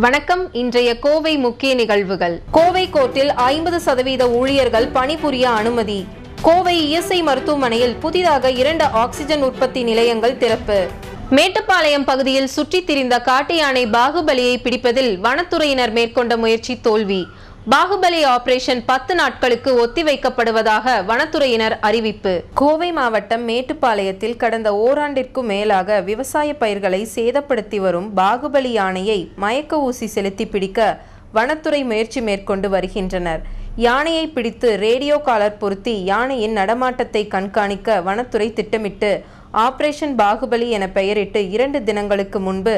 வணக்கம் இன்றைய கோவை முக்கிய நிகழ்வுகள். கோவை கோர்ட்டில் ஐம்பது சதவீத ஊழியர்கள் பணிபுரிய அனுமதி. கோவை இஎஸ்ஐ மருத்துவமனையில் புதிதாக இரண்டு ஆக்சிஜன் உற்பத்தி நிலையங்கள் திறப்பு. மேட்டுப்பாளையம் பகுதியில் சுற்றித் திரிந்த காட்டு யானை பாகுபலியை பிடிப்பதில் வனத்துறையினர் மேற்கொண்ட முயற்சி தோல்வி. பாகுபலி ஆபரேஷன் பத்து நாட்களுக்கு ஒத்திவைக்கப்படுவதாக வனத்துறையினர் அறிவிப்பு. கோவை மாவட்டம் மேட்டுப்பாளையத்தில் கடந்த ஓராண்டிற்கும் மேலாக விவசாய பயிர்களை சேதப்படுத்தி வரும் பாகுபலி யானையை மயக்க ஊசி செலுத்தி பிடிக்க வனத்துறை முயற்சி மேற்கொண்டு வருகின்றனர். யானையை பிடித்து ரேடியோ காலர் பொருத்தி யானையின் நடமாட்டத்தை கண்காணிக்க வனத்துறை திட்டமிட்டு ஆபரேஷன் பாகுபலி என பெயரிட்டு இரண்டு தினங்களுக்கு முன்பு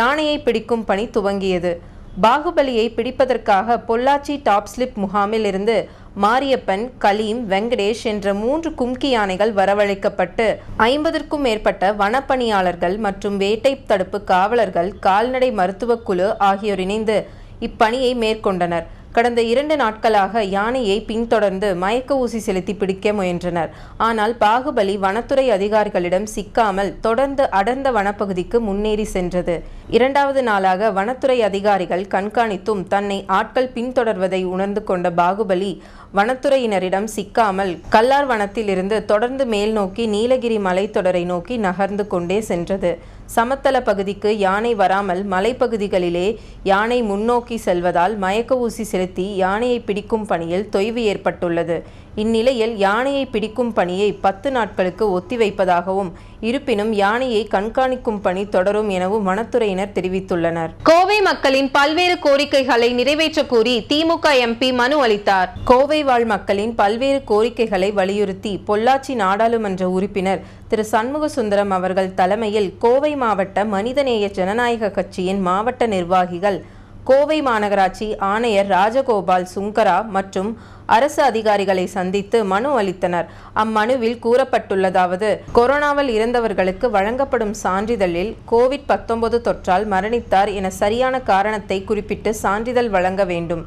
யானையை பிடிக்கும் பணி துவங்கியது. பாகுபலியை பிடிப்பதற்காக பொள்ளாச்சி டாப் ஸ்லிப் முகாமில் இருந்து மாரியப்பன் கலீம் வெங்கடேஷ் என்ற மூன்று கும்கி யானைகள் வரவழைக்கப்பட்டு ஐம்பதற்கும் மேற்பட்ட வனப்பணியாளர்கள் மற்றும் வேட்டை தடுப்பு காவலர்கள் கால்நடை மருத்துவக்குழு ஆகியோர் இணைந்து இப்பணியை மேற்கொண்டனர். கடந்த இரண்டு நாட்களாக யானையை பின்தொடர்ந்து மயக்க ஊசி செலுத்தி பிடிக்க முயன்றனர். ஆனால் பாகுபலி வனத்துறை அதிகாரிகளிடம் சிக்காமல் தொடர்ந்து அடர்ந்த வனப்பகுதிக்கு முன்னேறி சென்றது. இரண்டாவது நாளாக வனத்துறை அதிகாரிகள் கண்காணித்தும் தன்னை ஆட்கள் பின்தொடர்வதை உணர்ந்து கொண்ட பாகுபலி வனத்துறையினரிடம் சிக்காமல் கல்லார் வனத்திலிருந்து தொடர்ந்து மேல் நோக்கி நீலகிரி மலைத்தொடரை நோக்கி நகர்ந்து கொண்டே சென்றது. சமத்தள பகுதிக்கு யானை வராமல் மலைப்பகுதிகளிலே யானை முன்னோக்கி செல்வதால் மயக்க ஊசி செலுத்தி யானையை பிடிக்கும் பணியில் தொய்வு ஏற்பட்டுள்ளது. இந்நிலையில் யானையை பிடிக்கும் பணியை பத்து நாட்களுக்கு ஒத்திவைப்பதாகவும் இருப்பினும் யானையை கண்காணிக்கும் பணி தொடரும் எனவும் வனத்துறையினர் தெரிவித்துள்ளனர். கோவை மக்களின் பல்வேறு கோரிக்கைகளை நிறைவேற்ற கோரி திமுக எம்பி மனு அளித்தார். கோவை வாழ் மக்களின் பல்வேறு கோரிக்கைகளை வலியுறுத்தி பொள்ளாச்சி நாடாளுமன்ற உறுப்பினர் திரு சண்முக சுந்தரம் அவர்கள் தலைமையில் கோவை மாவட்ட மனிதநேய ஜனநாயக கட்சியின் மாவட்ட நிர்வாகிகள் கோவை மாநகராட்சி ஆணையர் ராஜகோபால் சுங்கரா மற்றும் அரசு அதிகாரிகளை சந்தித்து மனு அளித்தனர். அம்மனுவில் கூறப்பட்டுள்ளதாவது கொரோனாவில் இறந்தவர்களுக்கு வழங்கப்படும் சான்றிதழில் கோவிட் பத்தொன்பது தொற்றால் மரணித்தார் என சரியான காரணத்தை குறிப்பிட்டு சான்றிதழ் வழங்க வேண்டும்.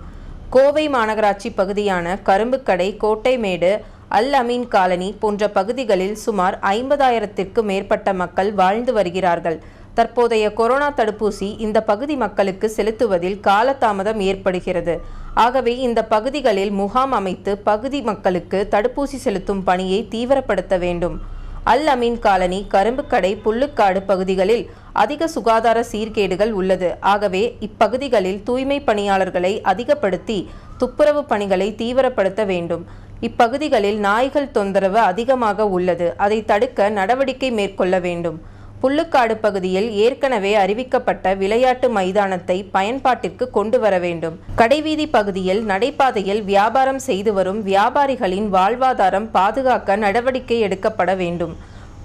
கோவை மாநகராட்சி பகுதியான கரும்புக்கடை கோட்டைமேடு அல் அமீன் காலனி போன்ற பகுதிகளில் சுமார் ஐம்பதாயிரத்திற்கு மேற்பட்ட மக்கள் வாழ்ந்து வருகிறார்கள். தற்போதைய கொரோனா தடுப்பூசி இந்த பகுதி மக்களுக்கு செலுத்துவதில் காலதாமதம் ஏற்படுகிறது. ஆகவே இந்த பகுதிகளில் முகாம் அமைத்து பகுதி மக்களுக்கு தடுப்பூசி செலுத்தும் பணியை தீவிரப்படுத்த வேண்டும். அல் அமீன் காலனி கரும்புக்கடை புல்லுக்காடு பகுதிகளில் அதிக சுகாதார சீர்கேடுகள் உள்ளது. ஆகவே இப்பகுதிகளில் தூய்மை பணியாளர்களை அதிகப்படுத்தி துப்புரவு பணிகளை தீவிரப்படுத்த வேண்டும். இப்பகுதிகளில் நாய்கள் தொந்தரவு அதிகமாக உள்ளது. அதை தடுக்க நடவடிக்கை மேற்கொள்ள வேண்டும். புல்லுக்காடு பகுதியில் ஏற்கனவே அறிவிக்கப்பட்ட விளையாட்டு மைதானத்தை பயன்பாட்டிற்கு கொண்டு வர வேண்டும். கடைவீதி பகுதியில் நடைபாதையில் வியாபாரம் செய்து வரும் வியாபாரிகளின் வாழ்வாதாரம் பாதுகாக்க நடவடிக்கை எடுக்கப்பட வேண்டும்.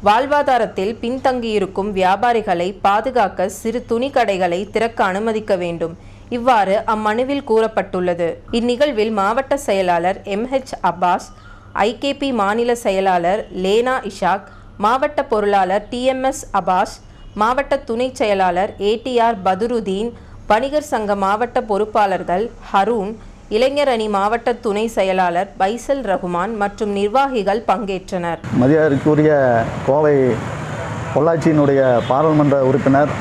வாழ்வாதாரத்தில் பின்தங்கியிருக்கும் வியாபாரிகளை பாதுகாக்க சிறு துணி கடைகளை திறக்க அனுமதிக்க வேண்டும். இவ்வாறு அம்மனுவில் கூறப்பட்டுள்ளது. இந்நிகழ்வில் மாவட்ட செயலாளர் எம்ஹெச் அப்பாஸ் ஐகேபி மாநில செயலாளர் லேனா இஷாக் மாவட்ட பொருளாளர் டிஎம்எஸ் அபாஸ் மாவட்ட துணை செயலாளர் ஏடிஆர் பதுருதீன் வணிகர் சங்க மாவட்ட பொறுப்பாளர்கள் ஹரூன் இளைஞர் அணி மாவட்ட துணை செயலாளர் பைசல் ரகுமான் மற்றும் நிர்வாகிகள் பங்கேற்றனர். மதியாருக்குரிய கோவை பொள்ளாச்சியினுடைய பாராளுமன்ற உறுப்பினர்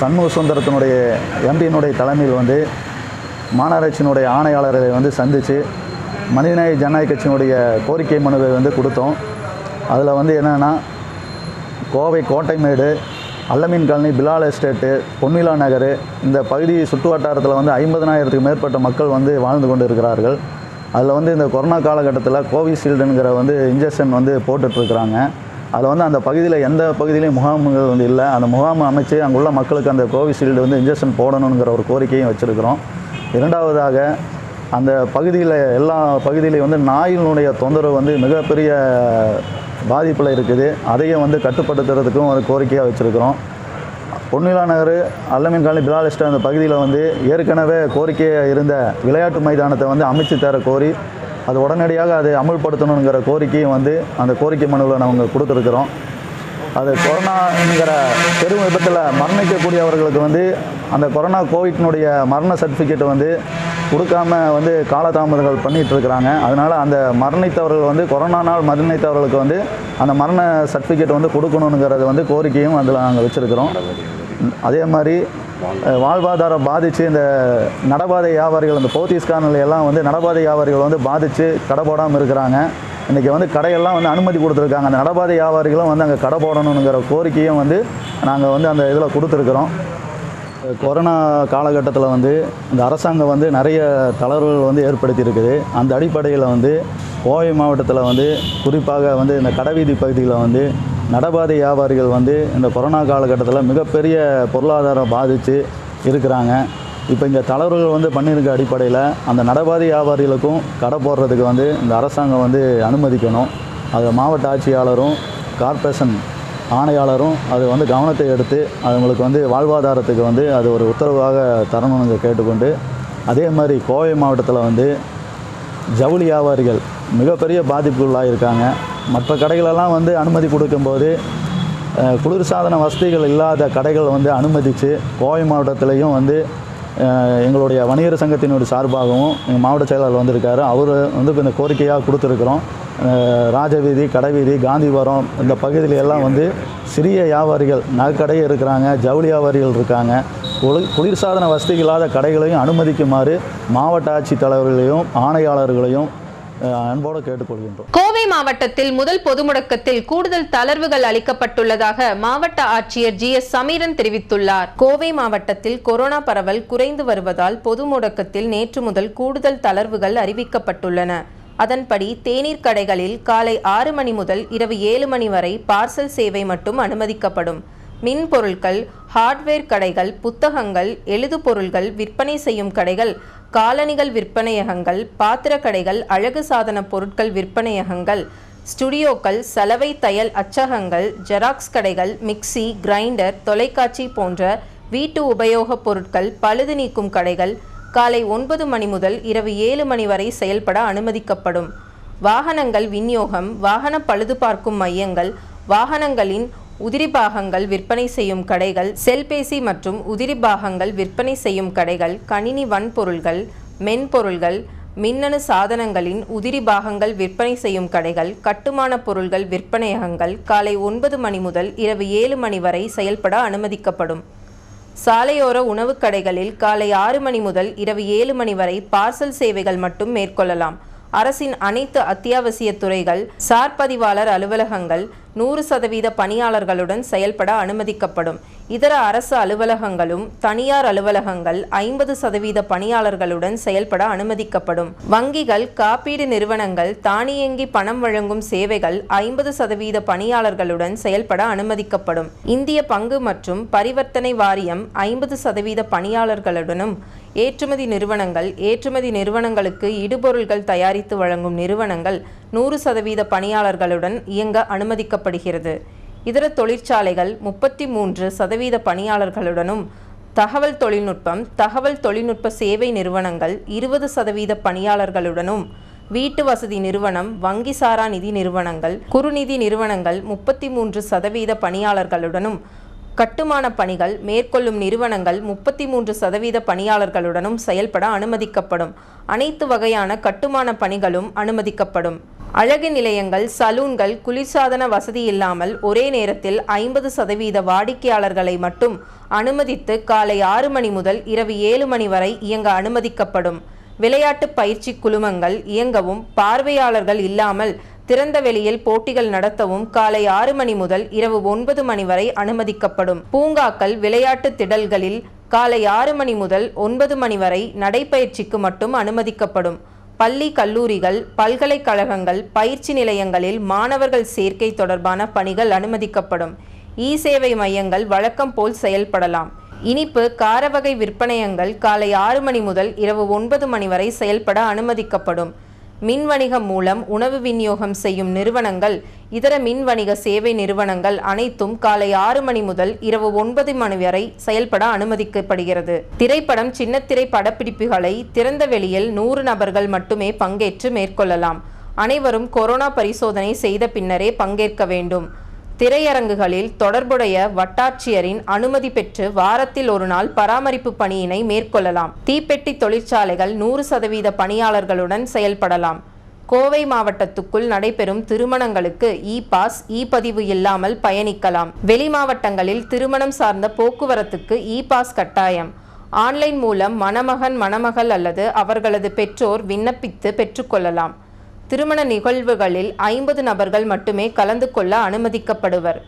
சண்முக சுந்தரத்தினுடைய எம்பியினுடைய தலைமையில் வந்து மாநகராட்சியினுடைய ஆணையாளரை வந்து சந்தித்து மனிதநேய ஜனநாயக கட்சியினுடைய கோரிக்கை மனுவை வந்து கொடுத்தோம். அதில் வந்து என்னென்னா கோவை கோட்டைமேடு அல்லமீன் காலனி பிலால் எஸ்டேட்டு பொன்விழா நகர் இந்த பகுதி சுற்று வட்டாரத்தில் வந்து ஐம்பதனாயிரத்துக்கு மேற்பட்ட மக்கள் வந்து வாழ்ந்து கொண்டு இருக்கிறார்கள் அதில் வந்து இந்த கொரோனா காலகட்டத்தில் கோவிஷீல்டுங்கிற வந்து இன்ஜெக்ஷன் வந்து போட்டுட்ருக்குறாங்க. அதில் வந்து அந்த பகுதியில் எந்த பகுதியிலையும் முகாம்கள் வந்து இல்லை. அந்த முகாம் அமைச்சு அங்குள்ள மக்களுக்கு அந்த கோவிஷீல்டு வந்து இன்ஜெக்ஷன் போடணுங்கிற ஒரு கோரிக்கையும் வச்சுருக்கிறோம். இரண்டாவதாக அந்த பகுதியில் எல்லா பகுதியிலையும் வந்து நாயினுடைய தொந்தரவு வந்து மிகப்பெரிய பாதிப்பில் இருக்குது. அதையும் வந்து கட்டுப்படுத்துறதுக்கும் ஒரு கோரிக்கையாக வச்சுருக்கிறோம். பொன்னிலா நகர் அல்லமீன் காலனி பிலால் அந்த பகுதியில் வந்து ஏற்கனவே கோரிக்கையாக இருந்த விளையாட்டு மைதானத்தை வந்து அமைச்சு தர கோரி அது உடனடியாக அதை அமுல்படுத்தணுங்கிற கோரிக்கையும் வந்து அந்த கோரிக்கை மனுவில் நாங்கள் கொடுத்துருக்குறோம். அது கொரோனாங்கிற பெரும் விபத்தில் மரணிக்கக்கூடியவர்களுக்கு வந்து அந்த கொரோனா கோவிட்னுடைய மரண சர்டிஃபிகேட் வந்து கொடுக்காம வந்து காலதாமதங்கள் பண்ணிகிட்டு இருக்கிறாங்க அதனால் அந்த மரணித்தவர்கள் வந்து கொரோனானால் மரணித்தவர்களுக்கு வந்து அந்த மரண சர்டிஃபிகேட் வந்து கொடுக்கணுங்கிறது வந்து கோரிக்கையும் அதில் நாங்கள் வச்சுருக்கிறோம். அதே மாதிரி வாழ்வாதாரம் பாதித்து இந்த நடபாதை வியாபாரிகள் இந்த போத்தீஸ் எல்லாம் வந்து நடபாதை வியாபாரிகள் வந்து பாதித்து கடை போடாமல் இருக்கிறாங்க. இன்றைக்கி வந்து கடையெல்லாம் வந்து அனுமதி கொடுத்துருக்காங்க. அந்த நடபாதை வியாபாரிகளும் வந்து அங்கே கடை போடணுங்கிற கோரிக்கையும் வந்து நாங்கள் வந்து அந்த இதில் கொடுத்துருக்குறோம். கொரோனா காலகட்டத்தில் வந்து இந்த அரசாங்கம் வந்து நிறைய தளர்வுகள் வந்து ஏற்படுத்தியிருக்குது. அந்த அடிப்படையில் வந்து கோவை மாவட்டத்தில் வந்து குறிப்பாக வந்து இந்த கடைவீதி பகுதியில் வந்து நடபாதை வியாபாரிகள் வந்து இந்த கொரோனா காலகட்டத்தில் மிகப்பெரிய பொருளாதாரம் பாதித்து இருக்கிறாங்க. இப்போ இங்கே தளர்வுகள் வந்து பண்ணியிருக்க அடிப்படையில் அந்த நடபாதை வியாபாரிகளுக்கும் கடை போடுறதுக்கு வந்து இந்த அரசாங்கம் வந்து அனுமதிக்கணும். அது மாவட்ட ஆட்சியாளரும் கார்ப்பரேஷன் ஆணையாளரும் அது வந்து கவனத்தை எடுத்து அவங்களுக்கு வந்து வாழ்வாதாரத்துக்கு வந்து அது ஒரு உத்தரவாக தரணும்னு கேட்டுக்கொண்டு அதே மாதிரி கோவை மாவட்டத்தில் வந்து ஜவுளி வியாபாரிகள் மிகப்பெரிய பாதிப்புகளாக இருக்காங்க. மற்ற கடைகளெல்லாம் வந்து அனுமதி கொடுக்கும்போது குளிர்சாதன வசதிகள் இல்லாத கடைகள் வந்து அனுமதித்து கோவை மாவட்டத்திலையும் வந்து எங்களுடைய வணிகர் சங்கத்தினுடைய சார்பாகவும் எங்கள் மாவட்ட செயலாளர் வந்திருக்காரு. அவர் வந்து இப்போ இந்த கோரிக்கையாக கொடுத்துருக்குறோம். ராஜவீதி கடைவீதி காந்திபுரம் இந்த பகுதியில எல்லாம் வந்து சிறிய வியாபாரிகள் நகைக்கடை இருக்கிறாங்க ஜவுளி வியாபாரிகள் இருக்காங்க. குளிர் குளிர்சாதன வசதி இல்லாத கடைகளையும் அனுமதிக்குமாறு மாவட்ட ஆட்சித்தலைவர்களையும் ஆணையாளர்களையும் அன்போடு கேட்டுக்கொள்கின்றோம். கோவை மாவட்டத்தில் முதல் பொது முடக்கத்தில் கூடுதல் தளர்வுகள் அளிக்கப்பட்டுள்ளதாக மாவட்ட ஆட்சியர் ஜி எஸ் சமீரன் தெரிவித்துள்ளார். கோவை மாவட்டத்தில் கொரோனா பரவல் குறைந்து வருவதால் பொது முடக்கத்தில் நேற்று முதல் கூடுதல் தளர்வுகள் அறிவிக்கப்பட்டுள்ளன. அதன்படி தேநீர் கடைகளில் காலை ஆறு மணி முதல் இரவு ஏழு மணி வரை பார்சல் சேவை மட்டும் அனுமதிக்கப்படும். மின் பொருட்கள் ஹார்ட்வேர் கடைகள் புத்தகங்கள் எழுதுபொருள்கள் விற்பனை செய்யும் கடைகள் காலணிகள் விற்பனையகங்கள் பாத்திர கடைகள் அழகு சாதன பொருட்கள் விற்பனையகங்கள் ஸ்டுடியோக்கள் சலவை தையல் அச்சகங்கள் ஜெராக்ஸ் கடைகள் மிக்ஸி கிரைண்டர் தொலைக்காட்சி போன்ற வீட்டு உபயோகப் பொருட்கள் பழுது நீக்கும் கடைகள் காலை ஒன்பது மணி முதல் இரவு ஏழு மணி வரை செயல்பட அனுமதிக்கப்படும். வாகனங்கள் விநியோகம் வாகன பழுது பார்க்கும் மையங்கள் வாகனங்களின் உதிரி பாகங்கள் விற்பனை செய்யும் கடைகள் செல்பேசி மற்றும் உதிரி பாகங்கள் விற்பனை செய்யும் கடைகள் கணினி வன்பொருள்கள் மென்பொருள்கள் மின்னணு சாதனங்களின் உதிரி பாகங்கள் விற்பனை செய்யும் கடைகள் கட்டுமான பொருள்கள் விற்பனையகங்கள் காலை ஒன்பது மணி முதல் இரவு ஏழு மணி வரை செயல்பட அனுமதிக்கப்படும். சாலையோர உணவுக் கடைகளில் காலை ஆறு மணி முதல் இரவு ஏழு மணி வரை பார்சல் சேவைகள் மட்டும் மேற்கொள்ளலாம். அரசின் அனைத்து அத்தியாவசிய துறைகள் சார் பதிவாளர் அலுவலகங்கள் நூறு சதவீத பணியாளர்களுடன் செயல்பட அனுமதிக்கப்படும். இதர அரசு அலுவலகங்களும் தனியார் அலுவலகங்கள் ஐம்பது சதவீத பணியாளர்களுடன் செயல்பட அனுமதிக்கப்படும். வங்கிகள் காப்பீடு நிறுவனங்கள் தானியங்கி பணம் வழங்கும் சேவைகள் ஐம்பது சதவீத பணியாளர்களுடன் செயல்பட அனுமதிக்கப்படும். இந்திய பங்கு மற்றும் பரிவர்த்தனை வாரியம் ஐம்பது சதவீத பணியாளர்களுடனும் ஏற்றுமதி நிறுவனங்கள் ஏற்றுமதி நிறுவனங்களுக்கு இடுபொருள்கள் தயாரித்து வழங்கும் நிறுவனங்கள் நூறு சதவீத பணியாளர்களுடன் இயங்க அனுமதிக்கப்படுகிறது. இதர தொழிற்சாலைகள் முப்பத்தி மூன்று சதவீத பணியாளர்களுடனும் தகவல் தொழில்நுட்பம் தகவல் தொழில்நுட்ப சேவை நிறுவனங்கள் இருபது சதவீத பணியாளர்களுடனும் வீட்டு வசதி நிறுவனம் வங்கி சாரா நிதி நிறுவனங்கள் குறுநிதி நிறுவனங்கள் முப்பத்தி மூன்று சதவீத பணியாளர்களுடனும் கட்டுமான பணிகள் மேற்கொள்ளும் நிறுவனங்கள் முப்பத்தி மூன்று சதவீத பணியாளர்களுடனும் செயல்பட அனுமதிக்கப்படும். அனைத்து வகையான கட்டுமான பணிகளும் அனுமதிக்கப்படும். அழகு நிலையங்கள் சலூன்கள் குளிர்சாதன வசதி இல்லாமல் ஒரே நேரத்தில் ஐம்பது சதவீத வாடிக்கையாளர்களை மட்டும் அனுமதித்து காலை ஆறு மணி முதல் இரவு ஏழு மணி வரை இயங்க அனுமதிக்கப்படும். விளையாட்டு பயிற்சி குழுமங்கள் இயங்கவும் பார்வையாளர்கள் இல்லாமல் திறந்த வெளியில் போட்டிகள் நடத்தவும் காலை ஆறு மணி முதல் இரவு ஒன்பது மணி வரை அனுமதிக்கப்படும். பூங்காக்கள் விளையாட்டு திடல்களில் காலை ஆறு மணி முதல் ஒன்பது மணி வரை நடைப்பயிற்சிக்கு மட்டும் அனுமதிக்கப்படும். பள்ளி கல்லூரிகள் பல்கலைக்கழகங்கள் பயிற்சி நிலையங்களில் மாணவர்கள் சேர்க்கை தொடர்பான பணிகள் அனுமதிக்கப்படும். இ சேவை மையங்கள் வழக்கம் போல் செயல்படலாம். இனிப்பு காரவகை விற்பனையங்கள் காலை ஆறு மணி முதல் இரவு ஒன்பது மணி வரை செயல்பட அனுமதிக்கப்படும். மின் வணிகம் மூலம் உணவு விநியோகம் செய்யும் நிறுவனங்கள் இதர மின் வணிக சேவை நிறுவனங்கள் அனைத்தும் காலை ஆறு மணி முதல் இரவு ஒன்பது மணி வரை செயல்பட அனுமதிக்கப்படுகிறது. திரைப்படம் சின்னத்திரை படப்பிடிப்புகளை திறந்த வெளியில் நூறு நபர்கள் மட்டுமே பங்கேற்று மேற்கொள்ளலாம். அனைவரும் கொரோனா பரிசோதனை செய்த பின்னரே பங்கேற்க வேண்டும். திரையரங்குகளில் தொடர்புடைய வட்டாட்சியரின் அனுமதி பெற்று வாரத்தில் ஒரு நாள் பராமரிப்பு பணியினை மேற்கொள்ளலாம். தீப்பெட்டி தொழிற்சாலைகள் நூறு சதவீத பணியாளர்களுடன் செயல்படலாம். கோவை மாவட்டத்துக்குள் நடைபெறும் திருமணங்களுக்கு இ பாஸ் இ பதிவு இல்லாமல் பயணிக்கலாம். வெளி மாவட்டங்களில் திருமணம் சார்ந்த போக்குவரத்துக்கு இ பாஸ் கட்டாயம். ஆன்லைன் மூலம் மணமகன் மணமகள் அல்லது அவர்களது பெற்றோர் விண்ணப்பித்து பெற்றுக்கொள்ளலாம். திருமண நிகழ்வுகளில் ஐம்பது நபர்கள் மட்டுமே கலந்து கொள்ள அனுமதிக்கப்படுவர்.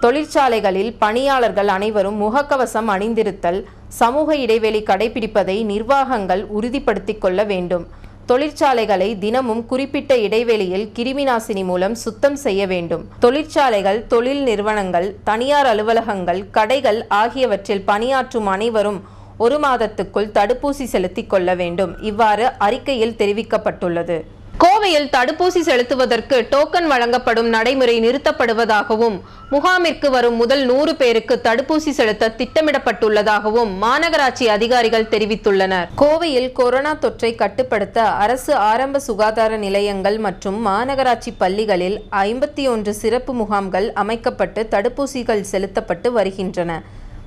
தொழிற்சாலைகளில் பணியாளர்கள் அனைவரும் முகக்கவசம் அணிந்திருத்தல் சமூக இடைவெளி கடைபிடிப்பதை நிர்வாகங்கள் உறுதிப்படுத்திக் கொள்ள வேண்டும். தொழிற்சாலைகளை தினமும் குறிப்பிட்ட இடைவெளியில் கிருமிநாசினி மூலம் சுத்தம் செய்ய வேண்டும். தொழிற்சாலைகள் தொழில் நிறுவனங்கள் தனியார் அலுவலகங்கள் கடைகள் ஆகியவற்றில் பணியாற்றும் அனைவரும் ஒரு மாதத்துக்குள் தடுப்பூசி செலுத்திக் கொள்ள வேண்டும். இவ்வாறு அறிக்கையில் தெரிவிக்கப்பட்டுள்ளது. கோவையில் தடுப்பூசி செலுத்துவதற்கு டோக்கன் வழங்கப்படும் நடைமுறை நிறுத்தப்படுவதாகவும் முகாமிற்கு வரும் முதல் நூறு பேருக்கு தடுப்பூசி செலுத்த திட்டமிடப்பட்டுள்ளதாகவும் மாநகராட்சி அதிகாரிகள் தெரிவித்துள்ளனர். கோவையில் கொரோனா தொற்றை கட்டுப்படுத்த அரசு ஆரம்ப சுகாதார நிலையங்கள் மற்றும் மாநகராட்சி பள்ளிகளில் ஐம்பத்தி ஒன்று சிறப்பு முகாம்கள் அமைக்கப்பட்டு தடுப்பூசிகள் செலுத்தப்பட்டு வருகின்றன.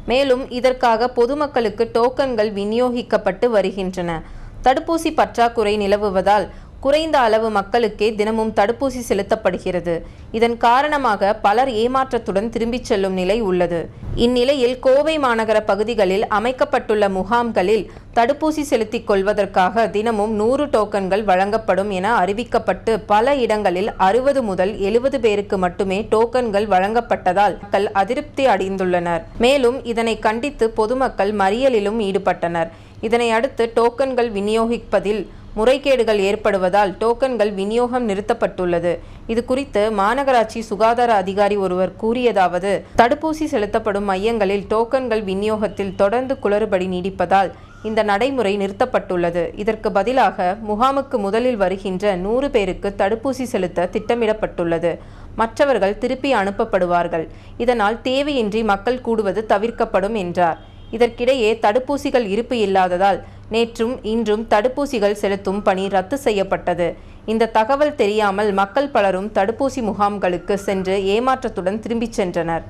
மேலும் இதற்காக பொதுமக்களுக்கு டோக்கன்கள் விநியோகிக்கப்பட்டு வருகின்றன. தடுப்பூசி பற்றாக்குறை நிலவுவதால் குறைந்த அளவு மக்களுக்கே தினமும் தடுப்பூசி செலுத்தப்படுகிறது. இதன் காரணமாக பலர் ஏமாற்றத்துடன் திரும்பிச் செல்லும் நிலை உள்ளது. இந்நிலையில் கோவை மாநகர பகுதிகளில் அமைக்கப்பட்டுள்ள முகாம்களில் தடுப்பூசி செலுத்திக் கொள்வதற்காக தினமும் நூறு டோக்கன்கள் வழங்கப்படும் என அறிவிக்கப்பட்டு பல இடங்களில் அறுபது முதல் எழுபது பேருக்கு மட்டுமே டோக்கன்கள் வழங்கப்பட்டதால் மக்கள் அதிருப்தி அடைந்துள்ளனர். மேலும் இதனை கண்டித்து பொதுமக்கள் மறியலிலும் ஈடுபட்டனர். இதனை அடுத்து டோக்கன்கள் விநியோகிப்பதில் முறைகேடுகள் ஏற்படுவதால் டோக்கன்கள் விநியோகம் நிறுத்தப்பட்டுள்ளது. இது குறித்து மாநகராட்சி சுகாதார அதிகாரி ஒருவர் கூறியதாவது தடுப்பூசி செலுத்தப்படும் மையங்களில் டோக்கன்கள் விநியோகத்தில் தொடர்ந்து குளறுபடி நீடிப்பதால் இந்த நடைமுறை நிறுத்தப்பட்டுள்ளது. இதற்கு பதிலாக முகாமுக்கு முதலில் வருகின்ற நூறு பேருக்கு தடுப்பூசி செலுத்த திட்டமிடப்பட்டுள்ளது. மற்றவர்கள் திருப்பி அனுப்பப்படுவார்கள். இதனால் தேவையின்றி மக்கள் கூடுவது தவிர்க்கப்படும் என்றார். இதற்கிடையே தடுப்பூசிகள் இருப்பு இல்லாததால் நேற்றும் இன்றும் தடுப்பூசிகள் செலுத்தும் பணி ரத்து செய்யப்பட்டது. இந்த தகவல் தெரியாமல் மக்கள் பலரும் தடுப்பூசி முகாம்களுக்கு சென்று ஏமாற்றத்துடன் திரும்பிச் சென்றனர்.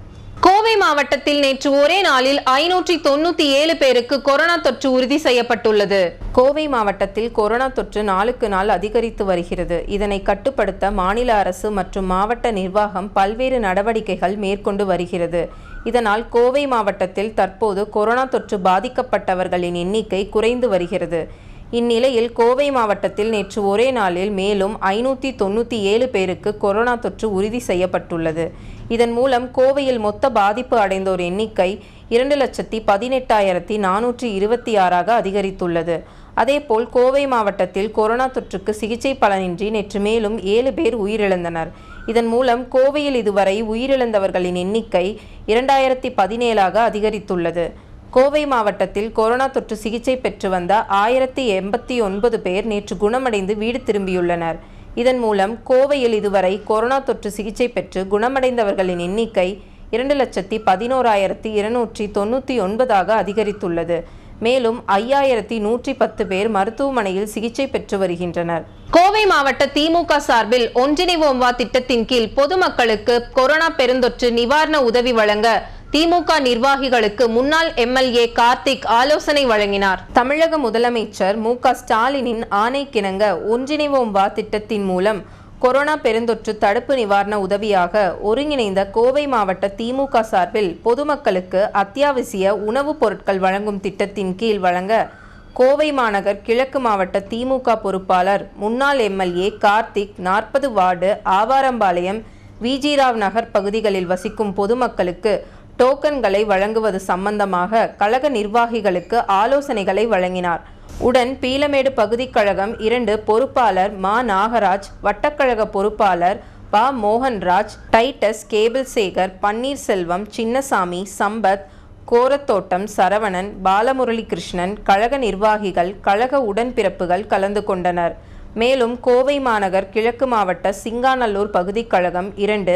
கோவை மாவட்டத்தில் நேற்று ஒரே நாளில் ஐநூற்றி தொண்ணூத்தி ஏழு பேருக்கு கொரோனா தொற்று உறுதி செய்யப்பட்டுள்ளது. கோவை மாவட்டத்தில் கொரோனா தொற்று நாளுக்கு நாள் அதிகரித்து வருகிறது. இதனை கட்டுப்படுத்த மாநில அரசு மற்றும் மாவட்ட நிர்வாகம் பல்வேறு நடவடிக்கைகள் மேற்கொண்டு வருகிறது. இதனால் கோவை மாவட்டத்தில் தற்போது கொரோனா தொற்று பாதிக்கப்பட்டவர்களின் எண்ணிக்கை குறைந்து வருகிறது. இந்நிலையில் கோவை மாவட்டத்தில் நேற்று ஒரே நாளில் மேலும் ஐநூற்றி தொண்ணூற்றி ஏழு பேருக்கு கொரோனா தொற்று உறுதி செய்யப்பட்டுள்ளது. இதன் மூலம் கோவையில் மொத்த பாதிப்பு அடைந்தோர் எண்ணிக்கை இரண்டு லட்சத்தி பதினெட்டாயிரத்தி நானூற்றி இருபத்தி ஆறாக அதிகரித்துள்ளது. அதேபோல் கோவை மாவட்டத்தில் கொரோனா தொற்றுக்கு சிகிச்சை பலனின்றி நேற்று மேலும் ஏழு பேர் உயிரிழந்தனர். இதன் மூலம் கோவையில் இதுவரை உயிரிழந்தவர்களின் எண்ணிக்கை இரண்டாயிரத்தி பதினேழாக அதிகரித்துள்ளது. கோவை மாவட்டத்தில் கொரோனா தொற்று சிகிச்சை பெற்று வந்த ஆயிரத்தி எண்பத்தி ஒன்பது பேர் நேற்று குணமடைந்து வீடு திரும்பியுள்ளனர். இதன் மூலம் கோவையில் இதுவரை கொரோனா தொற்று சிகிச்சை பெற்று குணமடைந்தவர்களின் எண்ணிக்கை இரண்டு லட்சத்தி பதினோராயிரத்தி இருநூற்றி தொண்ணூற்றி ஒன்பதாக அதிகரித்துள்ளது. மேலும் ஐயாயிரத்தி நூற்றி பத்து பேர் மருத்துவமனையில் சிகிச்சை பெற்று வருகின்றனர். கோவை மாவட்ட திமுக சார்பில் ஒன்றிணைவோம் வா திட்டத்தின் கீழ் பொதுமக்களுக்கு கொரோனா பெருந்தொற்று நிவாரண உதவி வழங்க திமுக நிர்வாகிகளுக்கு முன்னாள் எம்எல்ஏ கார்த்திக் ஆலோசனை வழங்கினார். தமிழக முதலமைச்சர் மு க ஸ்டாலினின் ஆணைக்கிணங்க ஒன்றிணைவோம் வா திட்டத்தின் மூலம் கொரோனா பெருந்தொற்று தடுப்பு நிவாரண உதவியாக ஒருங்கிணைந்த கோவை மாவட்ட திமுக சார்பில் பொதுமக்களுக்கு அத்தியாவசிய உணவுப் பொருட்கள் வழங்கும் திட்டத்தின் கீழ் வழங்க கோவை மாநகர் கிழக்கு மாவட்ட திமுக பொறுப்பாளர் முன்னாள் எம்எல்ஏ கார்த்திக் நாற்பது வார்டு ஆவாரம்பாளையம் விஜிராவ் நகர் பகுதிகளில் வசிக்கும் பொதுமக்களுக்கு டோக்கன்களை வழங்குவது சம்பந்தமாக கழக நிர்வாகிகளுக்கு ஆலோசனைகளை வழங்கினார். உடன் பீலமேடு பகுதிக் கழகம் இரண்டு பொறுப்பாளர் மா. நாகராஜ் வட்டக்கழக பொறுப்பாளர் ப. மோகன்ராஜ் டைட்டஸ் கேபிள் சேகர் பன்னீர்செல்வம் சின்னசாமி சம்பத் கோரத்தோட்டம் சரவணன் பாலமுரளி கிருஷ்ணன் கழக நிர்வாகிகள் கழக உடன்பிறப்புகள் கலந்து கொண்டனர். மேலும் கோவை மாநகர் கிழக்கு மாவட்ட சிங்காநல்லூர் பகுதிக் கழகம் இரண்டு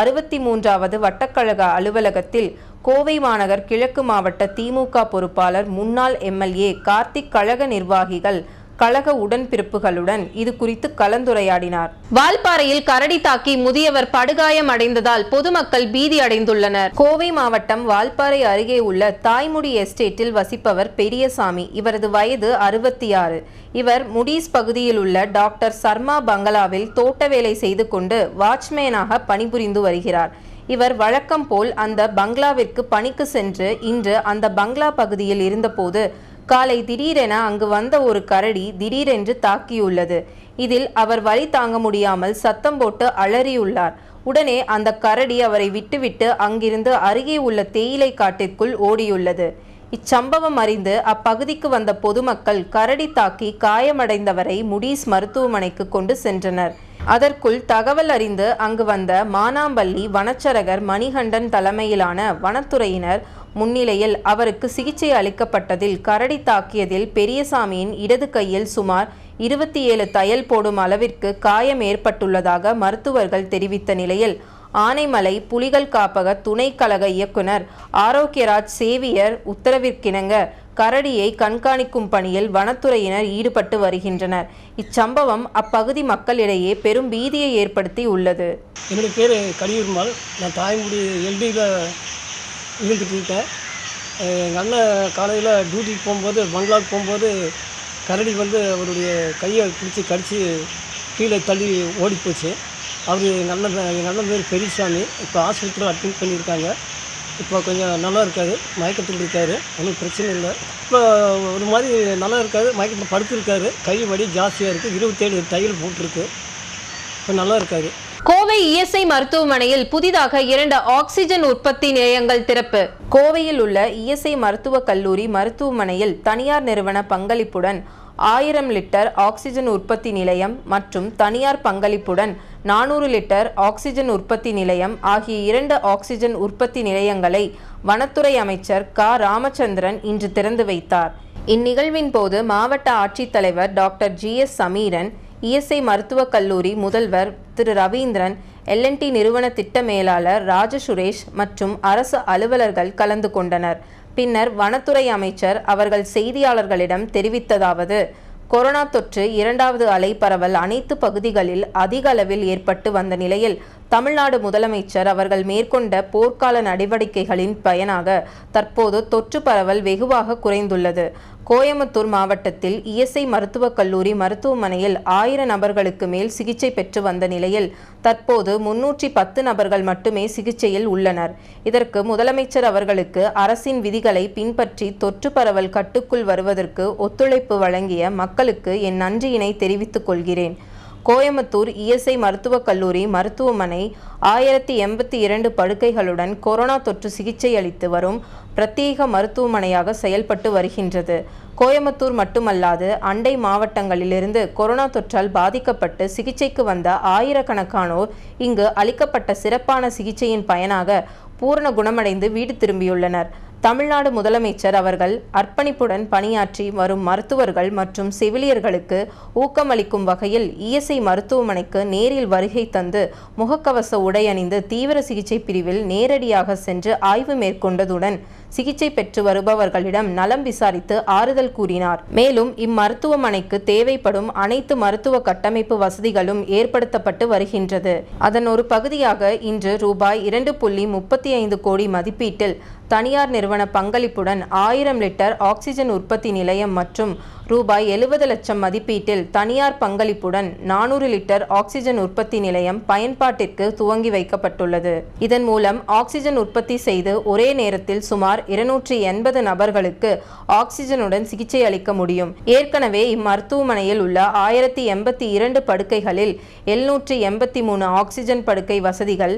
அறுபத்தி மூன்றாவது வட்டக்கழக அலுவலகத்தில் கோவை மாநகர் கிழக்கு மாவட்ட திமுக பொறுப்பாளர் முன்னாள் எம்எல்ஏ கார்த்திக் கழக நிர்வாகிகள் கழக உடன்பிறப்புகளுடன் இது குறித்து கலந்துரையாடினார். வால்பாறையில் கரடி தாக்கி முதியவர் படுகாயம் அடைந்ததால் பொதுமக்கள் பீதி அடைந்துள்ளனர். கோவை மாவட்டம் வால்பாறை அருகே உள்ள தாய்முடி எஸ்டேட்டில் வசிப்பவர் பெரியசாமி இவரது வயது அறுபத்தி ஆறு இவர் முடீஸ் பகுதியில் உள்ள டாக்டர் சர்மா பங்களாவில் தோட்ட வேலை செய்து கொண்டு வாட்ச்மேனாக பணிபுரிந்து வருகிறார். இவர் வழக்கம் போல் அந்த பங்களாவிற்கு பணிக்கு சென்று இன்று அந்த பங்களா பகுதியில் இருந்தபோது காலை திடீரென அங்கு வந்த ஒரு கரடி திடீரென்று தாக்கியுள்ளது. இதில் அவர் வழி தாங்க முடியாமல் சத்தம் போட்டு அலறியுள்ளார். உடனே அந்த கரடி அவரை விட்டுவிட்டு அங்கிருந்து அருகே உள்ள தேயிலை காட்டிற்குள் ஓடியுள்ளது. இச்சம்பவம் அறிந்து அப்பகுதிக்கு வந்த பொதுமக்கள் கரடி தாக்கி காயமடைந்தவரை முடிஸ் மருத்துவமனைக்கு கொண்டு சென்றனர். அதற்குள் தகவல் அறிந்து அங்கு வந்த மானாம்பள்ளி வனச்சரகர் மணிகண்டன் தலைமையிலான வனத்துறையினர் முன்னிலையில் அவருக்கு சிகிச்சை அளிக்கப்பட்டதில் கரடி தாக்கியதில் பெரியசாமியின் இடது கையில் சுமார் இருபத்தி ஏழு தையல் போடும் அளவிற்கு காயம் ஏற்பட்டுள்ளதாக மருத்துவர்கள் தெரிவித்த நிலையில் ஆனைமலை புலிகள் காப்பக துணை கழக இயக்குனர் ஆரோக்கியராஜ் சேவியர் உத்தரவிற்கிணங்க கரடியை கண்காணிக்கும் பணியில் வனத்துறையினர் ஈடுபட்டு வருகின்றனர். இச்சம்பவம் அப்பகுதி மக்களிடையே பெரும் பீதியை ஏற்படுத்தி உள்ளது என்னுடைய பேர் கலியூர்மால் நான் தாய்மொழி எல்பியில் இருந்துகிட்டு இருக்கேன். எங்கள் அண்ணன் காலையில் டியூட்டிக்கு போகும்போது பங்களாவுக்கு போகும்போது கரடி வந்து அவருடைய கையை பிடிச்சி கடித்து கீழே தள்ளி ஓடி போச்சு. அவர் எங்கள் அண்ணன் எங்கள் அண்ணன் பேர் பெரியசாமி. இப்போ ஆஸ்பத்திரியில் அட்மிட் பண்ணியிருக்காங்க. இப்போ கொஞ்சம் நல்லா இருக்காரு மயக்கத்தில் இருக்காரு. ஒன்றும் பிரச்சனை இல்லை. இப்போ ஒரு மாதிரி நல்லா இருக்காது மயக்கத்தில் படுத்திருக்காரு. கை வடி ஜாஸ்தியாக இருக்குது இருபத்தேழு தையல் போட்டிருக்கு. இப்போ நல்லா இருக்காரு. கோவை இஎஸ்ஐ மருத்துவமனையில் புதிதாக இரண்டு ஆக்சிஜன் உற்பத்தி நிலையங்கள் திறப்பு. கோவையில் உள்ள இஎஸ்ஐ மருத்துவக் கல்லூரி மருத்துவமனையில் தனியார் நிறுவன பங்களிப்புடன் ஆயிரம் லிட்டர் ஆக்சிஜன் உற்பத்தி நிலையம் மற்றும் தனியார் பங்களிப்புடன் நானூறு லிட்டர் ஆக்சிஜன் உற்பத்தி நிலையம் ஆகிய இரண்டு ஆக்சிஜன் உற்பத்தி நிலையங்களை வனத்துறை அமைச்சர் க. ராமச்சந்திரன் இன்று திறந்து வைத்தார். இந்நிகழ்வின் போது மாவட்ட ஆட்சித்தலைவர் doctor G S Sameeran ESI மருத்துவக் கல்லூரி முதல்வர் திரு. ரவீந்திரன் எல்என்டி நிறுவன திட்ட மேலாளர் ராஜசுரேஷ் மற்றும் அரசு அலுவலர்கள் கலந்து கொண்டனர். பின்னர் வனத்துறை அமைச்சர் அவர்கள் செய்தியாளர்களிடம் தெரிவித்ததாவது கொரோனா தொற்று இரண்டாவது அலை பரவல் அனைத்து பகுதிகளில் அதிக அளவில் ஏற்பட்டு வந்த நிலையில் தமிழ்நாடு முதலமைச்சர் அவர்கள் மேற்கொண்ட போர்க்கால நடவடிக்கைகளின் பயனாக தற்போது தொற்று பரவல் வெகுவாக குறைந்துள்ளது. கோயம்புத்தூர் மாவட்டத்தில் இஎஸ்ஐ மருத்துவக் கல்லூரி மருத்துவமனையில் ஆயிரம் நபர்களுக்கு மேல் சிகிச்சை பெற்று வந்த நிலையில் தற்போது முன்னூற்றி பத்து நபர்கள் மட்டுமே சிகிச்சையில் உள்ளனர். இதற்கு முதலமைச்சர் அவர்களுக்கு அரசின் விதிகளை பின்பற்றி தொற்று பரவல் கட்டுக்குள் வருவதற்கு ஒத்துழைப்பு வழங்கிய மக்களுக்கு என் நன்றியினை தெரிவித்துக் கொள்கிறேன். கோயம்புத்தூர் இஎஸ்ஐ மருத்துவக் கல்லூரி மருத்துவமனை ஆயிரத்தி எண்பத்தி இரண்டு படுக்கைகளுடன் கொரோனா தொற்று சிகிச்சை அளித்து வரும் பிரத்யேக மருத்துவமனையாக செயல்பட்டு வருகின்றது. கோயம்புத்தூர் மட்டுமல்லாது அண்டை மாவட்டங்களிலிருந்து கொரோனா தொற்றால் பாதிக்கப்பட்டு சிகிச்சைக்கு வந்த ஆயிரக்கணக்கானோர் இங்கு அளிக்கப்பட்ட சிறப்பான சிகிச்சையின் பயனாக பூரண குணமடைந்து வீடு திரும்பியுள்ளனர். தமிழ்நாடு முதலமைச்சர் அவர்கள் அர்ப்பணிப்புடன் பணியாற்றி வரும் மருத்துவர்கள் மற்றும் செவிலியர்களுக்கு ஊக்கமளிக்கும் வகையில் இஎஸ்ஐ மருத்துவமனைக்கு நேரில் வருகை தந்து முகக்கவச உடை அணிந்து தீவிர சிகிச்சை பிரிவில் நேரடியாக சென்று ஆய்வு மேற்கொண்டதுடன் சிகிச்சை பெற்று வருபவர்களிடம் நலம் விசாரித்து ஆறுதல் கூறினார். மேலும் இம்மருத்துவமனைக்கு தேவைப்படும் அனைத்து மருத்துவ கட்டமைப்பு வசதிகளும் ஏற்படுத்தப்பட்டு வருகின்றது. அதன் ஒரு பகுதியாக இன்று ரூபாய் இரண்டு புள்ளி முப்பத்தி ஐந்து கோடி மதிப்பீட்டில் தனியார் நிறுவன பங்களிப்புடன் ஆயிரம் லிட்டர் ஆக்சிஜன் உற்பத்தி நிலையம் மற்றும் ரூபாய் எழுபது லட்சம் மதிப்பீட்டில் தனியார் பங்களிப்புடன் நானூறு லிட்டர் ஆக்சிஜன் உற்பத்தி நிலையம் பயன்பாட்டிற்கு துவங்கி வைக்கப்பட்டுள்ளது. இதன் மூலம் ஆக்சிஜன் உற்பத்தி செய்து ஒரே நேரத்தில் சுமார் இருநூற்றி எண்பது நபர்களுக்கு ஆக்சிஜனுடன் சிகிச்சை அளிக்க முடியும். ஏற்கனவே இம்மருத்துவமனையில் உள்ள ஆயிரத்தி எண்பத்தி இரண்டு படுக்கைகளில் எழுநூற்றி எண்பத்தி மூணு ஆக்சிஜன் படுக்கை வசதிகள்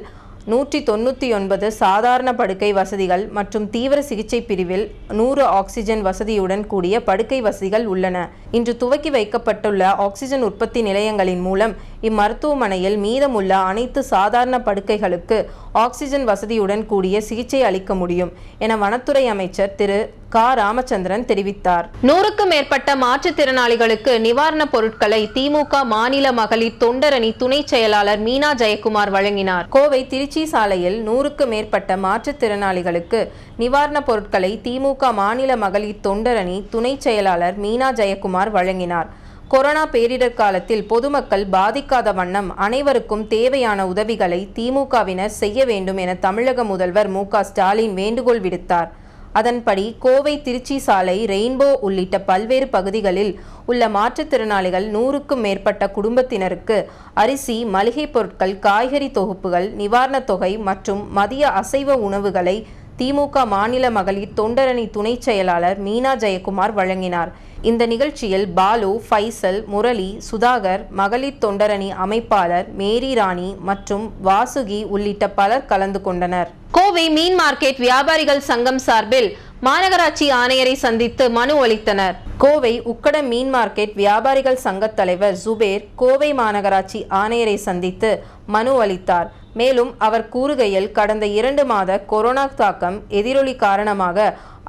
நூற்றி தொண்ணூற்றி ஒன்பது சாதாரண படுக்கை வசதிகள் மற்றும் தீவிர சிகிச்சை பிரிவில் நூறு ஆக்சிஜன் வசதியுடன் கூடிய படுக்கை வசதிகள் உள்ளன. இன்று துவக்கி வைக்கப்பட்டுள்ள ஆக்சிஜன் உற்பத்தி நிலையங்களின் மூலம் இம்மருத்துவமனையில் மீதமுள்ள அனைத்து சாதாரண படுக்கைகளுக்கு ஆக்சிஜன் வசதியுடன் கூடிய சிகிச்சை அளிக்க முடியும் என வனத்துறை அமைச்சர் திரு. க. ராமச்சந்திரன் தெரிவித்தார். நூறுக்கும் மேற்பட்ட மாற்றுத்திறனாளிகளுக்கு நிவாரணப் பொருட்களை திமுக மாநில மகளிர் தொண்டரணி துணை செயலாளர் மீனா ஜெயக்குமார் வழங்கினார். கோவை திருச்சி சாலையில் நூறுக்கு மேற்பட்ட மாற்றுத்திறனாளிகளுக்கு நிவாரணப் பொருட்களை திமுக மாநில மகளிர் தொண்டரணி துணை செயலாளர் மீனா ஜெயக்குமார் வழங்கினார். கொரோனா பேரிடர் காலத்தில் பொதுமக்கள் பாதிக்காத வண்ணம் அனைவருக்கும் தேவையான உதவிகளை திமுகவினர் செய்ய வேண்டும் என தமிழக முதல்வர் மு ஸ்டாலின் வேண்டுகோள் விடுத்தார். அதன்படி கோவை திருச்சி சாலை ரெயின்போ உள்ளிட்ட பல்வேறு பகுதிகளில் உள்ள மாற்றுத்திறனாளிகள் நூறுக்கும் மேற்பட்ட குடும்பத்தினருக்கு அரிசி மளிகைப் பொருட்கள் காய்கறி தொகுப்புகள் நிவாரணத் தொகை மற்றும் மதிய அசைவ உணவுகளை திமுக மாநில மகளிர் தொண்டரணி துணைச் செயலாளர் மீனா ஜெயக்குமார் வழங்கினார். இந்த நிகழ்ச்சியில் பாலு ஃபைசல் முரளி சுதாகர் மகளிர் தொண்டரணி அமைப்பாளர் மேரி ராணி மற்றும் வாசுகி உள்ளிட்ட பலர் கலந்து கொண்டனர். கோவை மீன் மார்க்கெட் வியாபாரிகள் சங்கம் சார்பில் மாநகராட்சி ஆணையரை சந்தித்து மனு அளித்தனர். கோவை உக்கடம் மீன் மார்க்கெட் வியாபாரிகள் சங்கத் தலைவர் ஜுபேர் கோவை மாநகராட்சி ஆணையரை சந்தித்து மனு அளித்தார். மேலும் அவர் கூறுகையில் கடந்த இரண்டு மாத கொரோனா தாக்கம் எதிரொலி காரணமாக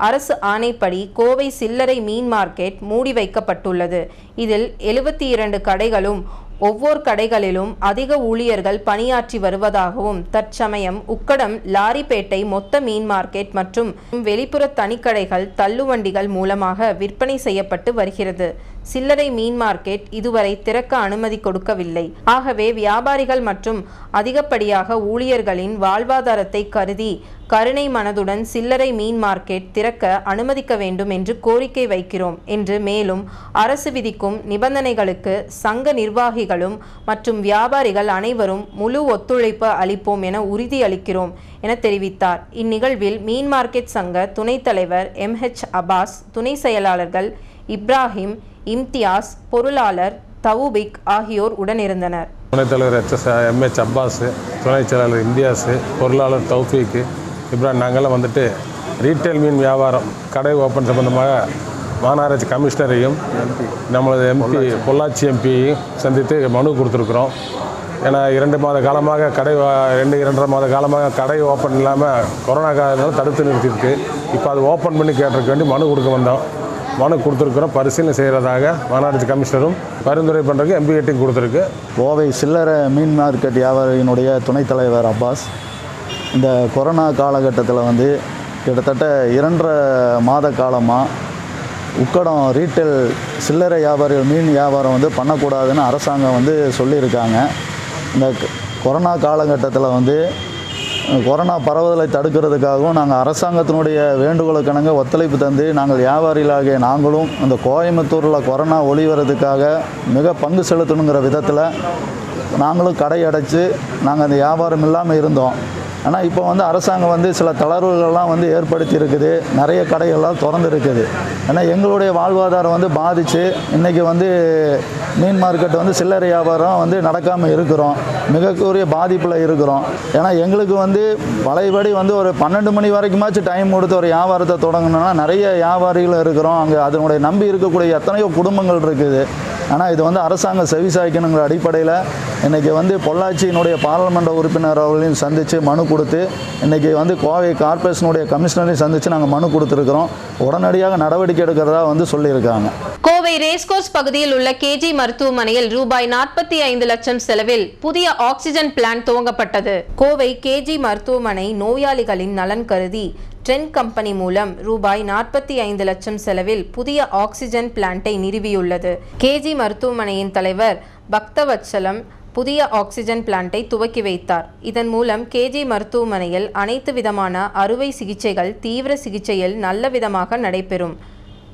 அரசு ஆணைப்படி கோவை சில்லறை மீன் மார்க்கெட் மூடி வைக்கப்பட்டுள்ளது. இதில் எழுபத்தி இரண்டு கடைகளும் ஒவ்வொரு கடைகளிலும் அதிக ஊழியர்கள் பணியாற்றி வருவதாகவும் தற்சமயம் உக்கடம் லாரிப்பேட்டை மொத்த மீன் மார்க்கெட் மற்றும் வெளிப்புற தனிக்கடைகள் தள்ளுவண்டிகள் மூலமாக விற்பனை செய்யப்பட்டு வருகிறது. சில்லறை மீன் மார்க்கெட் இதுவரை திறக்க அனுமதி கொடுக்கவில்லை. ஆகவே வியாபாரிகள் மற்றும் அதிகப்படியாக ஊழியர்களின் வாழ்வாதாரத்தை கருதி கருணை மனதுடன் சில்லறை மீன் மார்க்கெட் திறக்க அனுமதிக்க வேண்டும் என்று கோரிக்கை வைக்கிறோம் என்று மேலும் அரசு விதிக்கும் நிபந்தனைகளுக்கு சங்க நிர்வாகிகளும் மற்றும் வியாபாரிகள் அனைவரும் முழு ஒத்துழைப்பு அளிப்போம் என உறுதியளிக்கிறோம் என தெரிவித்தார். இந்நிகழ்வில் மீன் மார்க்கெட் சங்க துணைத் தலைவர் எம். ஹெச் அபாஸ் துணை செயலாளர்கள் இப்ராஹிம் இம்தியாஸ் பொருளாளர் தவுபிக் ஆகியோர் உடனிருந்தனர். துணைத் தலைவர் எச்எஸ் எம்ஹெச் அப்பாஸ் துணைச் செயலாளர் இந்தியாஸு பொருளாளர் தௌஃபீக்கு இப்ராஹிம் நாங்கள்லாம் வந்துட்டு ரீட்டைல் மீன் வியாபாரம் கடை ஓப்பன் சம்பந்தமாக மாநகராட்சி கமிஷனரையும் நம்மளது எம்பி பொள்ளாச்சி எம்பியையும் சந்தித்து மனு கொடுத்துருக்குறோம். ஏன்னா இரண்டு மாத காலமாக கடை ரெண்டு இரண்டரை மாத காலமாக கடை ஓப்பன் இல்லாமல் கொரோனா காலத்தில் தடுத்து நிறுத்தியிருக்கு. இப்போ அது ஓப்பன் பண்ணி கேட்டிருக்க வேண்டி மனு கொடுக்க வந்தோம். மனு கொடுத்துருக்குறோம். பரிசீலனை செய்கிறதாக மாநகராட்சி கமிஷனரும் பரிந்துரை பண்ணுறதுக்கு எம்பிஏட்டையும் கொடுத்துருக்கு. கோவை சில்லறை மீன் மார்க்கெட் வியாபாரியினுடைய துணைத் தலைவர் அப்பாஸ் இந்த கொரோனா காலகட்டத்தில் வந்து கிட்டத்தட்ட இரண்டரை மாத காலமாக உக்கடம் ரீட்டைல் சில்லறை வியாபாரிகள் மீன் வியாபாரம் வந்து பண்ணக்கூடாதுன்னு அரசாங்கம் வந்து சொல்லியிருக்காங்க. இந்த கொரோனா காலகட்டத்தில் வந்து கொரோனா பரவுதலை தடுக்கிறதுக்காகவும் நாங்கள் அரசாங்கத்தினுடைய வேண்டுகோளுக்கிணங்க ஒத்துழைப்பு தந்து நாங்கள் வியாபாரிகளாகிய நாங்களும் அந்த கோயம்புத்தூரில் கொரோனா ஒளிவரதுக்காக மிக பங்கு செலுத்தணுங்கிற விதத்தில் நாங்களும் கடை அடைச்சி நாங்கள் அந்த வியாபாரம் இல்லாமல் இருந்தோம். ஆனால் இப்போ வந்து அரசாங்கம் வந்து சில தளர்வுகள்லாம் வந்து ஏற்படுத்தி இருக்குது நிறைய கடைகள்லாம் திறந்து இருக்குது ஏன்னா எங்களுடைய வாழ்வாதாரம் வந்து பாதித்து இன்றைக்கி வந்து மீன் மார்க்கெட் வந்து சில்லறை வியாபாரம் வந்து நடக்காமல் இருக்கிறோம். மிகக்கூறிய பாதிப்பில் இருக்கிறோம். ஏன்னா எங்களுக்கு வந்து பழையபடி வந்து ஒரு பன்னெண்டு மணி வரைக்குமாச்சும் டைம் கொடுத்து ஒரு வியாபாரத்தை தொடங்கணும்னா நிறைய வியாபாரிகள் இருக்கிறோம். அங்கே அதனுடைய நம்பி இருக்கக்கூடிய எத்தனையோ குடும்பங்கள் இருக்குது. ஆனால் இது வந்து அரசாங்கம் செவிசாய்க்கணுங்கிற அடிப்படையில் இன்றைக்கி வந்து பொள்ளாச்சியினுடைய பாராளுமன்ற உறுப்பினர் அவர்களையும் சந்தித்து மனு கொடுத்து இன்றைக்கி வந்து கோவை கார்ப்பரேஷனுடைய கமிஷனரையும் சந்தித்து நாங்கள் மனு கொடுத்துருக்குறோம். உடனடியாக நடவடிக்கை எடுக்கிறதா வந்து சொல்லியிருக்காங்க. கோவை ரேஸ்கோர்ஸ் பகுதியில் உள்ள கேஜி மருத்துவமனையில் ரூபாய் நாற்பத்தி ஐந்து லட்சம் செலவில் புதிய ஆக்சிஜன் பிளான்ட் துவங்கப்பட்டது. கோவை கேஜி மருத்துவமனை நோயாளிகளின் நலன் கருதி ட்ரெண்ட் கம்பெனி மூலம் ரூபாய் நாற்பத்தி ஐந்து லட்சம் செலவில் புதிய ஆக்சிஜன் பிளான்ட்டை நிறுவியுள்ளது. கேஜி மருத்துவமனையின் தலைவர் பக்தவத்சலம் புதிய ஆக்சிஜன் பிளான்ட்டை துவக்கி வைத்தார். இதன் மூலம் கேஜி மருத்துவமனையில் அனைத்து விதமான அறுவை சிகிச்சைகள் தீவிர சிகிச்சையில் நல்ல விதமாக நடைபெறும்.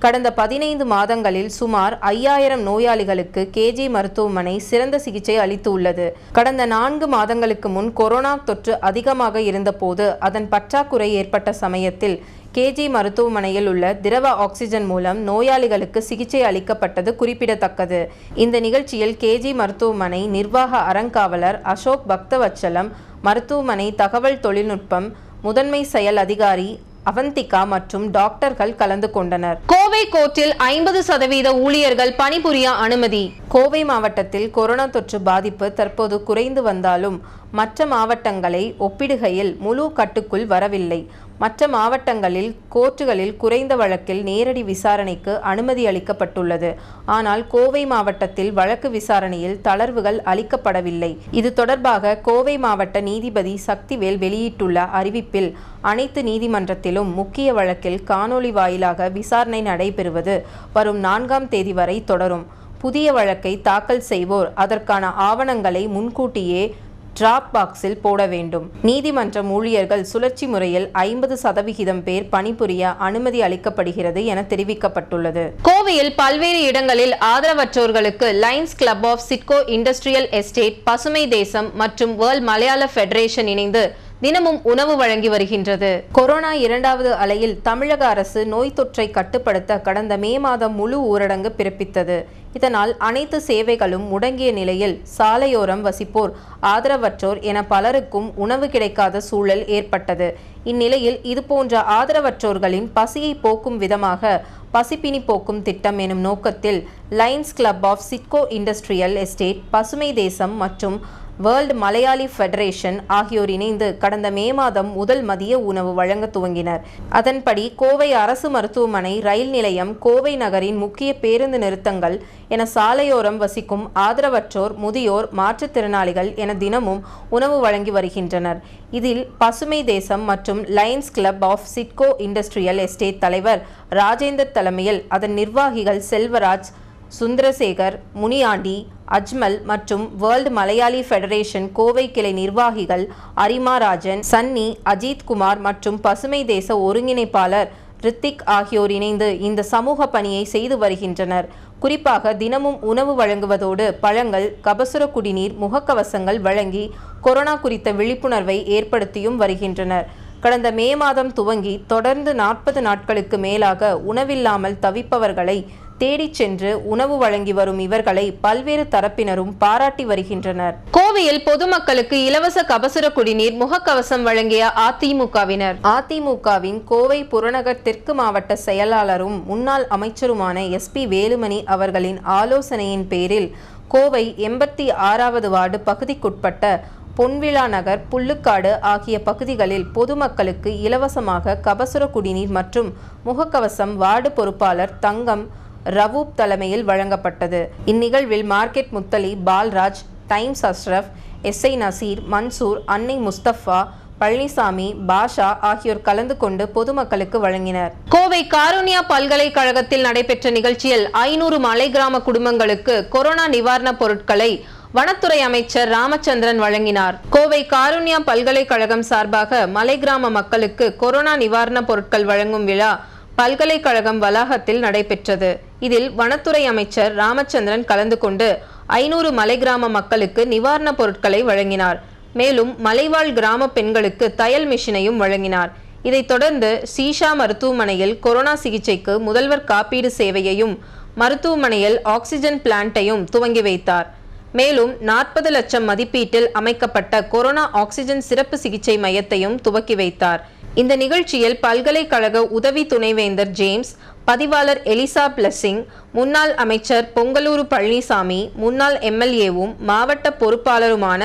கடந்த பதினைந்து மாதங்களில் சுமார் ஐயாயிரம் நோயாளிகளுக்கு கேஜி மருத்துவமனை சிறந்த சிகிச்சை அளித்து உள்ளது கடந்த நான்கு மாதங்களுக்கு முன் கொரோனா தொற்று அதிகமாக இருந்தபோது அதன் பற்றாக்குறை ஏற்பட்ட சமயத்தில் கேஜி மருத்துவமனையில் உள்ள திரவ ஆக்சிஜன் மூலம் நோயாளிகளுக்கு சிகிச்சை அளிக்கப்பட்டது குறிப்பிடத்தக்கது. இந்த நிகழ்ச்சியில் கேஜி மருத்துவமனை நிர்வாக அறங்காவலர் அசோக் பக்தவச்சலம் மருத்துவமனை தகவல் தொழில்நுட்பம் முதன்மை செயல் அதிகாரி அவந்திகா மற்றும் டாக்டர்கள் கலந்து கொண்டனர். கோவை கோர்ட்டில் ஐம்பது சதவீத ஊழியர்கள் பணிபுரிய அனுமதி. கோவை மாவட்டத்தில் கொரோனா தொற்று பாதிப்பு தற்போது குறைந்து வந்தாலும் மற்ற மாவட்டங்களை ஒப்பிடுகையில் முழு கட்டுக்குள் வரவில்லை. மற்ற மாவட்டங்களில் கோர்ட்டுகளில் குறைந்த வழக்கில் நேரடி விசாரணைக்கு அனுமதி அளிக்கப்பட்டுள்ளது. ஆனால் கோவை மாவட்டத்தில் வழக்கு விசாரணையில் தளர்வுகள் அளிக்கப்படவில்லை. இது தொடர்பாக கோவை மாவட்ட நீதிபதி சக்திவேல் வெளியிட்டுள்ள அறிவிப்பில் அனைத்து நீதிமன்றத்திலும் முக்கிய வழக்கில் காணொளி வாயிலாக விசாரணை நடைபெறுவது வரும் நான்காம் தேதி வரை தொடரும். புதிய வழக்கை தாக்கல் செய்வோர் அதற்கான ஆவணங்களை முன்கூட்டியே டிராப் பாக்ஸில் போட வேண்டும். நீதிமன்றம் ஊழியர்கள் சுழற்சி முறையில் ஐம்பது சதவிகிதம் பேர் பணிபுரிய அனுமதி அளிக்கப்படுகிறது என தெரிவிக்கப்பட்டுள்ளது. கோவையில் பல்வேறு இடங்களில் ஆதரவற்றோர்களுக்கு lions club of Sidco industrial estate Pasumai Desam மற்றும் வேர்ல்ட் மலையாள ஃபெடரேஷன் இணைந்து தினமும் உணவு வழங்கி வருகின்றது. கொரோனா இரண்டாவது அலையில் தமிழக அரசு நோய் தொற்றை கட்டுப்படுத்த கடந்த மே மாதம் முழு ஊரடங்கு பிறப்பித்தது. இதனால் அனைத்து சேவைகளும் முடங்கிய நிலையில் சாலையோரம் வசிப்போர் ஆதரவற்றோர் என பலருக்கும் உணவு கிடைக்காத சூழல் ஏற்பட்டது. இந்நிலையில் இதுபோன்ற ஆதரவற்றோர்களின் பசியை போக்கும் விதமாக பசிப்பினி போக்கும் திட்டம் எனும் நோக்கத்தில் lions club of Sidco industrial estate Pasumai Desam மற்றும் வேர்ல்ட் மலையாளி ஃபெடரேஷன் ஆகியோர் இணைந்து கடந்த மே மாதம் முதல் மதிய உணவு வழங்க துவங்கினர். அதன்படி கோவை அரசு மருத்துவமனை ரயில் நிலையம் கோவை நகரின் முக்கிய பேருந்து நிறுத்தங்கள் என சாலையோரம் வசிக்கும் ஆதரவற்றோர் முதியோர் மாற்றுத்திறனாளிகள் என தினமும் உணவு வழங்கி வருகின்றனர். இதில் பசுமை தேசம் மற்றும் lions club of Sidco industrial estate தலைவர் ராஜேந்தர் தலைமையில் அதன் நிர்வாகிகள் செல்வராஜ் சுந்தரசேகர் முனியாண்டி அஜ்மல் மற்றும் வேர்ல்டு மலையாளி ஃபெடரேஷன் கோவை கிளை நிர்வாகிகள் அரிமாராஜன் சன்னி அஜித்குமார் மற்றும் பசுமை தேச ஒருங்கிணைப்பாளர் ரித்திக் ஆகியோர் இணைந்து இந்த சமூக பணியை செய்து வருகின்றனர். குறிப்பாக தினமும் உணவு வழங்குவதோடு பழங்கள் கபசுர குடிநீர் முகக்கவசங்கள் வழங்கி கொரோனா குறித்த விழிப்புணர்வை ஏற்படுத்தியும் வருகின்றனர். கடந்த மே மாதம் துவங்கி தொடர்ந்து நாற்பது நாட்களுக்கு மேலாக உணவில்லாமல் தவிப்பவர்களை தேடிச் சென்று உணவு வழங்கி வரும் இவர்களை பல்வேறு தரப்பினரும் பாராட்டி வருகின்றனர். கோவையில் பொதுமக்களுக்கு இலவச கபசுர குடிநீர் முகக்கவசம் வழங்கிய அதிமுகவினர். அதிமுகவின் கோவை புறநகர் தெற்கு மாவட்ட செயலாளரும் முன்னாள் அமைச்சருமான எஸ் பி வேலுமணி அவர்களின் ஆலோசனையின் பேரில் கோவை எண்பத்தி ஆறாவது வார்டு பகுதிக்குட்பட்ட பொன்விழா நகர் புல்லுக்காடு ஆகிய பகுதிகளில் பொதுமக்களுக்கு இலவசமாக கபசுர குடிநீர் மற்றும் முகக்கவசம் வார்டு பொறுப்பாளர் தங்கம் ரவூப் தலைமையில் வழங்கப்பட்டது. இந்நிகழ்வில் market Muthali Paulraj times Ashraf SI Naseer Mansoor Annai Mustafa Palanisamy பாஷா ஆகியோர் கலந்து கொண்டு பொதுமக்களுக்கு வழங்கினர். கோவை காரோனியா பல்கலைக்கழகத்தில் நடைபெற்ற நிகழ்ச்சியில் ஐநூறு மலை கிராம குடும்பங்களுக்கு கொரோனா நிவாரணப் பொருட்களை வனத்துறை அமைச்சர் ராமச்சந்திரன் வழங்கினார். கோவை காருண்யா பல்கலைக்கழகம் சார்பாக மலை கிராம மக்களுக்கு கொரோனா நிவாரணப் பொருட்கள் வழங்கும் விழா பல்கலைக்கழகம் வளாகத்தில் நடைபெற்றது. இதில் வனத்துறை அமைச்சர் ராமச்சந்திரன் கலந்து கொண்டு ஐநூறு மலை கிராம மக்களுக்கு நிவாரணப் பொருட்களை வழங்கினார். மேலும் மலைவாழ் கிராம பெண்களுக்கு தையல் மிஷினையும் வழங்கினார். இதைத் தொடர்ந்து சீஷா மருத்துவமனையில் கொரோனா சிகிச்சைக்கு முதல்வர் காப்பீடு சேவையையும் மருத்துவமனையில் ஆக்சிஜன் பிளான்ட்டையும் துவங்கி வைத்தார். மேலும் நாற்பது லட்சம் மதிப்பீட்டில் அமைக்கப்பட்ட கொரோனா ஆக்சிஜன் சிறப்பு சிகிச்சை மையத்தையும் துவக்கி வைத்தார். இந்த நிகழ்ச்சியில் பல்கலைக்கழக உதவி துணைவேந்தர் ஜேம்ஸ் பதிவாளர் எலிசா பிளஸிங் முன்னாள் அமைச்சர் பொங்கலூரு பழனிசாமி முன்னாள் எம்எல்ஏவும் மாவட்ட பொறுப்பாளருமான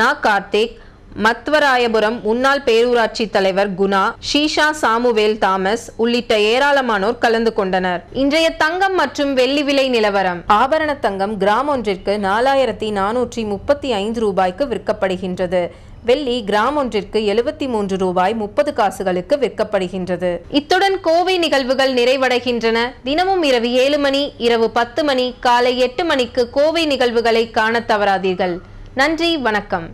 நா. கார்த்திக் மத்வராயபுரம் முன்னாள் பேரூராட்சி தலைவர் குணா ஷீஷா சாமுவேல் தாமஸ் உள்ளிட்ட ஏராளமானோர் கலந்து கொண்டனர். இன்றைய தங்கம் மற்றும் வெள்ளி விலை நிலவரம். ஆபரண தங்கம் கிராம் ஒன்றிற்கு நாலாயிரத்தி நானூற்றி முப்பத்தி ஐந்து ரூபாய்க்கு விற்கப்படுகின்றது. வெள்ளி கிராம் ஒன்றிற்கு எழுபத்தி மூன்று ரூபாய் முப்பது காசுகளுக்கு விற்கப்படுகின்றது. இத்துடன் கோவை நிகழ்வுகள் நிறைவடைகின்றன. தினமும் இரவு ஏழு மணி இரவு பத்து மணி காலை எட்டு மணிக்கு கோவை நிகழ்வுகளை காணத் தவறாதீர்கள். நன்றி வணக்கம்.